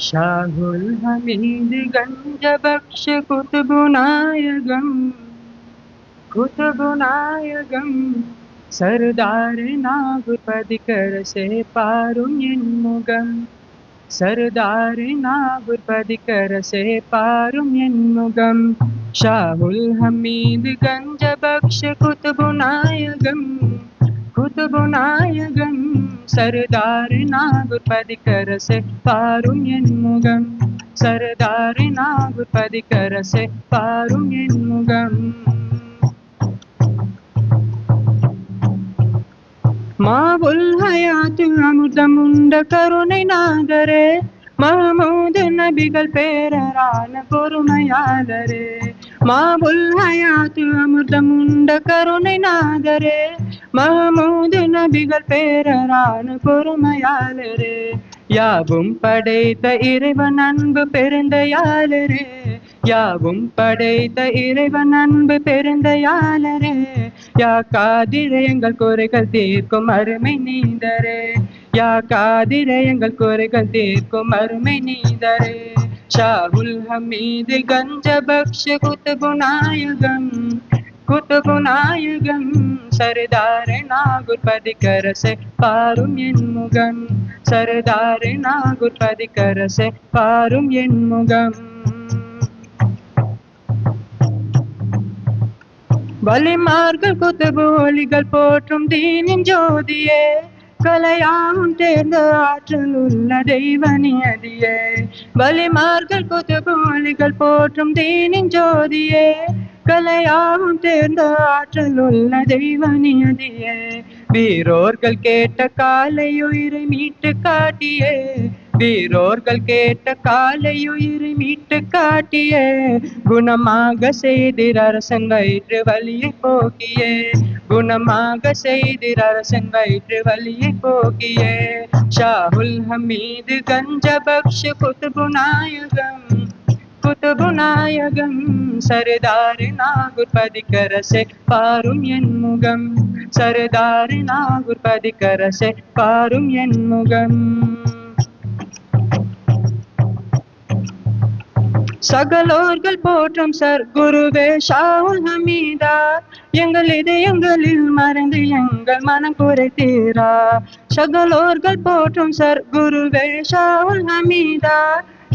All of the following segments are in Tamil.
शाहुल् हमीद् गंज कुतुबुनायगम् कुतबुनायगम् कुतबुनायगम् सरदार नागुर्पदिकर पारुमयन्मुगम् सरदार नागुर्पदिकर से पारुम्यन्मुगं शाहुल हमीद गंज ब குதுபு நாயகம் கஞ்சபக்ஷ சர்தார் நாகுபதி கரசே பாரும் என் முகம். சர்தார் நாகுபதி கரசே பாரும் என் முகம். மாவுல் ஹயாத்து அமுதமுண்ட கருணை நாகரே மஹமூது நபிகள் பேரரான பொறுமையாளரே. மாவுல் ஹயாத்து அமுதமுண்ட கருணை நாகரே மகமூது நபிகள் பேரரான பொறுமையாளரே யாவும் படைத்த இறைவன் அன்பு பெருந்தையாளரே யாவும் படைத்த இறைவன் அன்பு பெருந்தையாளரே யா காதிரே எங்கள் குறைகள் தீர்க்கும் அருமை நீந்தரே யா காதிரே எங்கள் குறைகள் தீர்க்கும் அருமை நீந்தரே. ஷாகுல் ஹமீது கஞ்ச கஞ்சபக்ஷ குத்துபுநாயகம் குத்துபுநாயகம் சர்தார் நாகுர்பதி கரசே பாரும் என் முகம். சர்தார் நாகுர்பதி கரசே பாரும் என் முகம். வலிமார்கள் குத்துபு ஒலிகள் போற்றும் தீனின் ஜோதியே கலையாவும் தேர்ந்த ஆற்றல் உள்ள தெய்வ நியதியே வலிமார்கள் குத்துபு ஒலிகள் போற்றும் தீனின் ஜோதியே கலையாவும் தேர்ந்த ஆற்றல் உள்ள தெய்வ நியதியே வீரோர்கள் கேட்ட காலை உயிரை மீட்டு காட்டியே. வீரோர்கள் கேட்ட காலை உயிரை மீட்டு காட்டியே. குணமாக செய்திர் அரசன் வயிற்று வழியை போக்கியே. குணமாக செய்திர் அரசன் வயிற்று வழியை போக்கியே. ஷாஹுல் ஹமீது கஞ்சபக்ஷ குத்துபுநாயகம். குத்துபுநாயகம் சரதாரு நாகுபதிகரசே பாரும் என் முகம். சரதாரு நாகுபதிகரசே பாரும் என் முகம். சகலோர்கள் போற்றம் சர் குருவே ஷாவுல் ஹமீதா. எங்கள் இதயங்களில் மறைந்து எங்கள் மனம் குறைத்தீரா. சகலோர்கள் போற்றும் சர் குருவே ஷாவுல் ஹமீதா.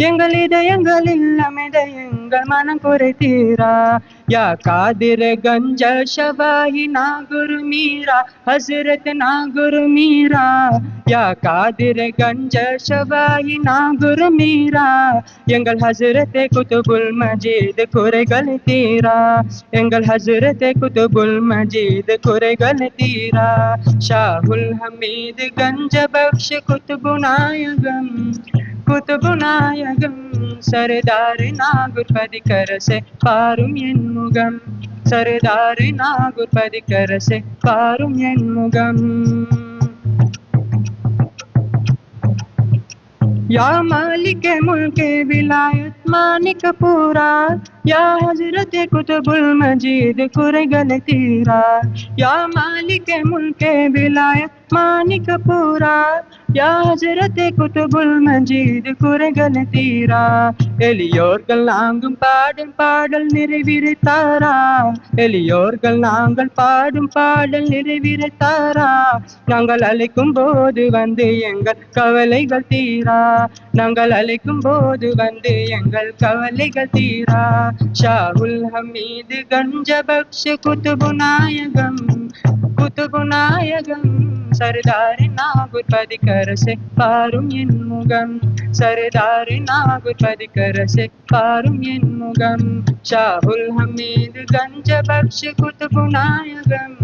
எங்கள் இதயங்களில் அமைத எங்கள் மனம் குறைத்தீரா. யா காதிர கஞ்ச ஷவாஹி நாகுரு மீரா. ஹசரத் நாகுரு மீரா. யா காதிர கஞ்ச ஷவாஹி நாகுரு மீரா. எங்கள் ஹசரத்தே குதுபுல் மஜீத் குறைகள் தீரா. எங்கள் ஹசரத்தே குதுபுல் மஜீத் குறைகள் தீரா. ஷாஹுல் ஹமீது கஞ்ச பக்ஷ குதுபு நாயகம். குதுபு நாயகம் சர்தார் நாகுர்பதி கரசே பாரும் என் முகம் சர்தார் நாகுர்பதி கரசே பாரும் என் முகம் या யா ஹஜரத் குதுபுல் மஜீத் குறைகளை தீரார். யா மாலிக் முல்கே விலாயத் மானிக் பூரா யா ஹஜரத் குதுபுல் மஜீத் குறைகளை தீரா எளியோர்கள் நாங்கும் பாடும் பாடல் நிறைவிருத்தாரா எளியோர்கள் நாங்கள் பாடும் பாடல் நிறைவிருத்தாரா நாங்கள் அழைக்கும் போது வந்து எங்கள் கவலைகள் தீரா. நாங்கள் அழைக்கும் போது வந்து எங்கள் கவலைகள் தீரா. ஷாகுல் ஹமீது கஞ்சபக்ஷ குத்துபு நாயகம் குத்துபு நாயகம் சர்தாரி நாகுர்பதி கரசே பாரும் என் முகம் சர்தாரி நாகுர்பதி கரசே பாரும் என் முகம். ஷாகுல் ஹமீது கஞ்சபக்ஷ குத்துபு நாயகம்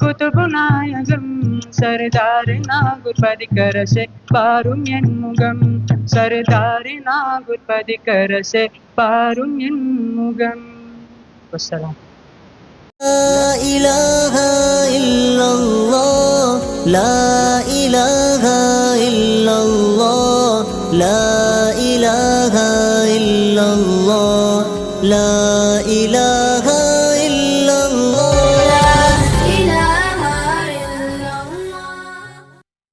குத்துபு நாயகம் சர்தாரி நாகுர்பதி கரசே பாரும் என் முகம். സരദാരിനാകുൽപതികരസെ പാരുണ്യൻ മുഖം വസ്സലാം لا إله إلا الله لا إله